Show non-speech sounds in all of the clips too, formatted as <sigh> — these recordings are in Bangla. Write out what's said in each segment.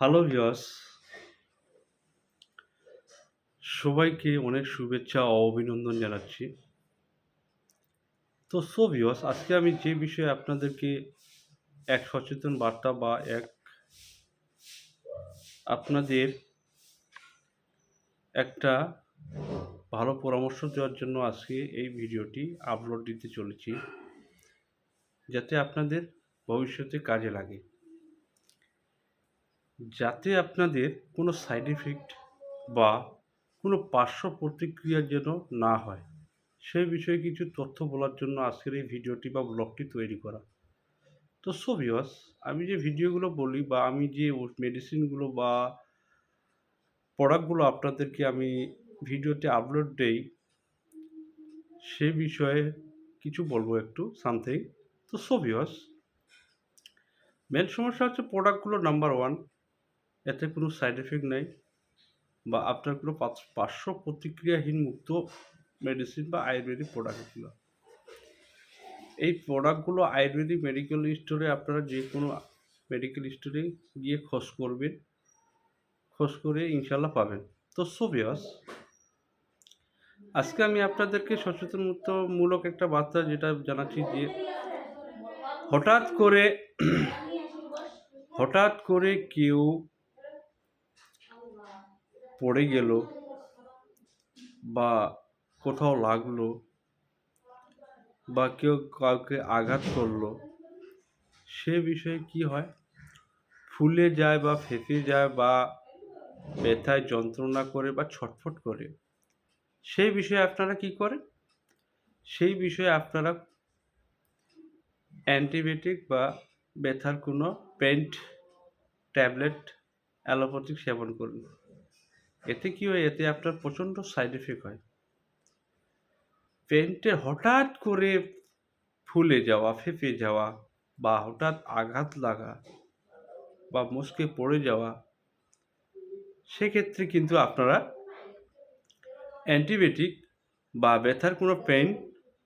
হ্যালো ভিউয়ার্স সবাইকে অনেক শুভেচ্ছা ও অভিনন্দন জানাচ্ছি। তো সো ভিউয়ার্স আজকে আমি যে বিষয়ে আপনাদেরকে এক সচেতন বার্তা বা এক আপনাদের একটা ভালো পরামর্শ দেওয়ার জন্য আজকে এই ভিডিওটি আপলোড দিতে চলেছি, যাতে আপনাদের ভবিষ্যতে কাজে লাগে। যাতে আপনাদের কোনো সাইড এফেক্ট বা কোনো পার্শ্ব প্রতিক্রিয়া যেন না হয়। সেই বিষয়ে কিছু তথ্য বলার জন্য আজকের এই ভিডিওটি বা ব্লগটি তৈরি করা। তো সো ভিউয়ার্স আমি যে ভিডিওগুলো বলি বা আমি যে মেডিসিনগুলো বা প্রোডাক্টগুলো আপনাদেরকে আমি ভিডিওতে আপলোড দেই, সে বিষয়ে কিছু বলব একটু সামথিং তো সো ভিউয়ার্স মেন সমস্যা হচ্ছে প্রোডাক্টগুলো নাম্বার ওয়ান এতে কোনো সাইড এফেক্ট নেই বা আপনার কোনো পার্শ্ব- প্রতিক্রিয়াহীন মুক্ত মেডিসিন বা আয়ুর্বেদিক প্রোডাক্টগুলো এই প্রোডাক্টগুলো আয়ুর্বেদিক মেডিকেল স্টোরে আপনারা যে কোনো মেডিকেল স্টোরে গিয়ে খোঁজ করবেন, খোঁজ করে ইনশাল্লাহ পাবেন। তো সোভিয়াস আজকে আমি আপনাদেরকে সচেতনমূলক একটা বার্তা যেটা জানাচ্ছি যে, হঠাৎ করে হঠাৎ করে কেউ পড়ে গেল বা কোথাও লাগল বা কেউ কাউকে আঘাত করল, সে বিষয়ে কি হয়? ফুলে যায় বা ফেঁপে যায় বা ব্যথায় যন্ত্রণা করে বা ছটফট করে, সেই বিষয়ে আপনারা কি করেন? সেই বিষয়ে আপনারা অ্যান্টিবায়োটিক বা ব্যথার কোনো পেন্ট ট্যাবলেট অ্যালোপ্যাথিক সেবন করুন। এতে কি হয়? এতে আপনার প্রচণ্ড সাইড এফেক্ট হয়। পেন্টে হঠাৎ করে ফুলে যাওয়া, ফেঁপে যাওয়া বা হঠাৎ আঘাত লাগা বা মুসকে পড়ে যাওয়া, সেক্ষেত্রে কিন্তু আপনারা অ্যান্টিবায়োটিক বা ব্যথার কোনো পেন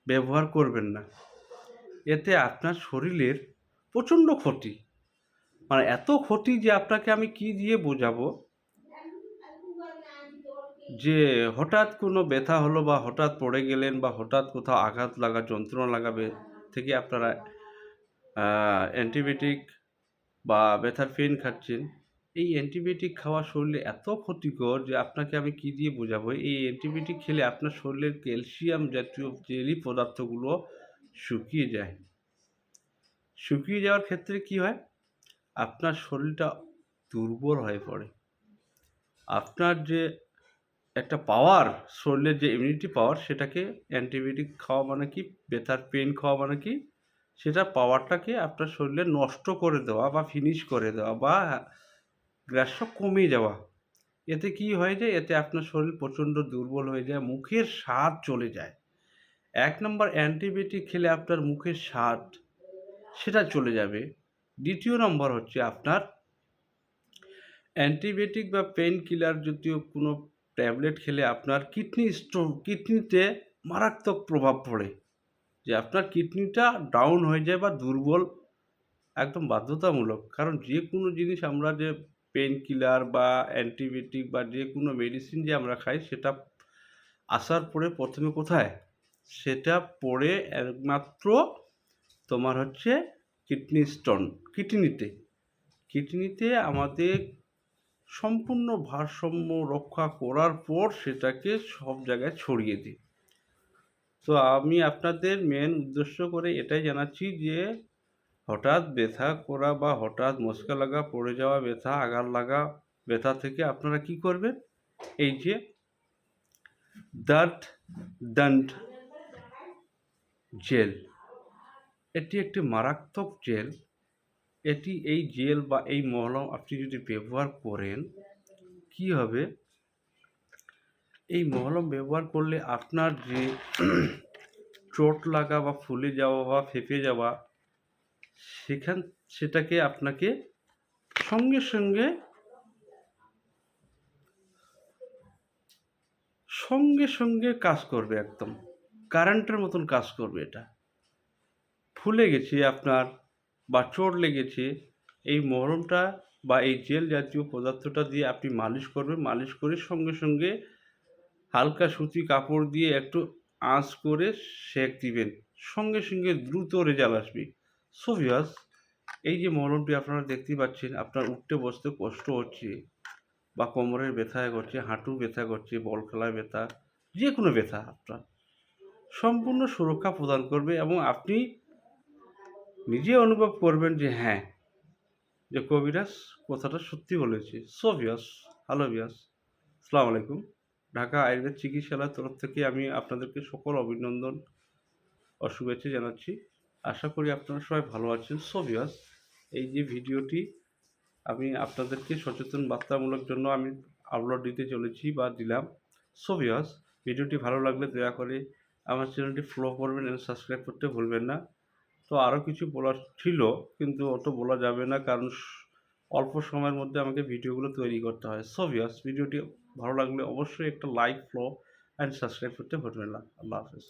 ব্যবহার করবেন না। এতে আপনার শরীরের প্রচণ্ড ক্ষতি। মানে এত ক্ষতি যে আপনাকে আমি কি দিয়ে বোঝাবো? যে হঠাৎ কোনো ব্যথা হলো বা হঠাৎ পড়ে গেলেন বা হঠাৎ কোথাও আঘাত লাগা, যন্ত্রণা লাগাবে থেকে আপনারা অ্যান্টিবায়োটিক বা ব্যথার পেন খাচ্ছেন। এই অ্যান্টিবায়োটিক খাওয়া শরীরে এত ক্ষতিকর যে আপনাকে আমি কি দিয়ে বোঝাবো? এই অ্যান্টিবায়োটিক খেলে আপনার শরীরের ক্যালসিয়াম জাতীয় জেলি পদার্থগুলো শুকিয়ে যায়। শুকিয়ে যাওয়ার ক্ষেত্রে কি হয়? আপনার শরীরটা দুর্বল হয়ে পড়ে। আপনার যে একটা পাওয়ার শরীরের যে ইমিউনিটি পাওয়ার সেটাকে অ্যান্টিবায়োটিক খাওয়া মানে কি? ব্যথার পেন খাওয়া মানে কি? সেটা পাওয়ারটাকে আপনার শরীরে নষ্ট করে দেওয়া বা ফিনিশ করে দেওয়া বা গ্রাস্য কমে যাওয়া। এতে কি হয় যে এতে আপনার শরীর প্রচণ্ড দুর্বল হয়ে যায়, মুখের স্বাদ চলে যায়। এক নম্বর অ্যান্টিবায়োটিক খেলে আপনার মুখের স্বাদ সেটা চলে যাবে। দ্বিতীয় নম্বর হচ্ছে আপনার অ্যান্টিবায়োটিক বা পেন কিলার জাতীয় কোনো ট্যাবলেট খেলে আপনার কিডনি স্টোন, কিডনিতে মারাত্মক প্রভাব পড়ে। যে আপনার কিডনিটা ডাউন হয়ে যায় বা দুর্বল, একদম বাধ্যতামূলক। কারণ যে কোনো জিনিস আমরা যে পেন কিলার বা অ্যান্টিবায়োটিক বা যে কোনো মেডিসিন যে আমরা খাই, সেটা আসার পরে প্রথমে কোথায়? সেটা পড়ে একমাত্র তোমার হচ্ছে কিডনি স্টোন, কিডনিতে। কিডনিতে আমাদের সম্পূর্ণ ভারসাম্য রক্ষা করার পর সেটাকে সব জায়গায় ছড়িয়ে দিই। তো আমি আপনাদের মেন উদ্দেশ্য করে এটাই জানাচ্ছি যে, হঠাৎ ব্যথা করা বা হঠাৎ মস্কা লাগা, পড়ে যাওয়া ব্যথা আঘাত লাগা ব্যথা থেকে আপনারা কি করবেন? এই যে দাঁত দণ্ড জেল এটি একটি মারাত্মক জেল এটি এই জেল বা এই মলম আপনি যদি ব্যবহার করেন, কি হবে? এই মলম ব্যবহার করলে আপনার যে <clears throat> চোট লাগা বা ফুলে যাওয়া বা ফেঁপে যাওয়া, সেখান, সেটাকে আপনাকে সঙ্গে সঙ্গে সঙ্গে সঙ্গে কাজ করবে একদম। কারেন্টের মতন কাজ করবে এটা। ফুলে গেছে আপনার বা চোট লেগেছে, এই মলমটা বা এই জেল জাতীয় পদার্থটা দিয়ে আপনি মালিশ করবেন। মালিশ করে সঙ্গে সঙ্গে হালকা সুতি কাপড় দিয়ে একটু আঁচ করে সেঁক দিবেন। সঙ্গে সঙ্গে দ্রুত রেজাল্ট আসবে। সোভিয়াস এই যে মলমটি আপনারা দেখতে পাচ্ছেন, আপনার উঠতে বসতে কষ্ট হচ্ছে বা কোমরের ব্যথায় করছে হাঁটু ব্যথা করছে, বল খেলায় ব্যথা যে কোনো ব্যথা আপনার। সম্পূর্ণ সুরক্ষা প্রদান করবে এবং আপনি নিজে অনুভব করবেন যে হ্যাঁ যে কবিরাজ কথাটা সত্যি বলেছে। সো ভিয়াস হ্যালো ভিয়াস আসসালামু আলাইকুম। ঢাকা আয়ুর্বেদ চিকিৎসালয়ের তরফ থেকে আমি আপনাদেরকে সকল অভিনন্দন ও শুভেচ্ছা জানাচ্ছি। আশা করি আপনারা সবাই ভালো আছেন। সো এই যে ভিডিওটি আমি আপনাদেরকে সচেতন বার্তামূলক জন্য আমি আপলোড দিতে চলেছি বা দিলাম। সোভিয়াস ভিডিওটি ভালো লাগলে দয়া করে আমার চ্যানেলটি ফলো করবেন এবং সাবস্ক্রাইব করতে ভুলবেন না। তো আরও কিছু বলার ছিল, কিন্তু অত বলা যাবে না, কারণ অল্প সময়ের মধ্যে আমাকে ভিডিওগুলো তৈরি করতে হয়। সো ভিউয়ার্স ভিডিওটি ভালো লাগলে অবশ্যই একটা লাইক ফ্লো অ্যান্ড সাবস্ক্রাইব করতে ভুলবেন না। আল্লাহ হাফেজ।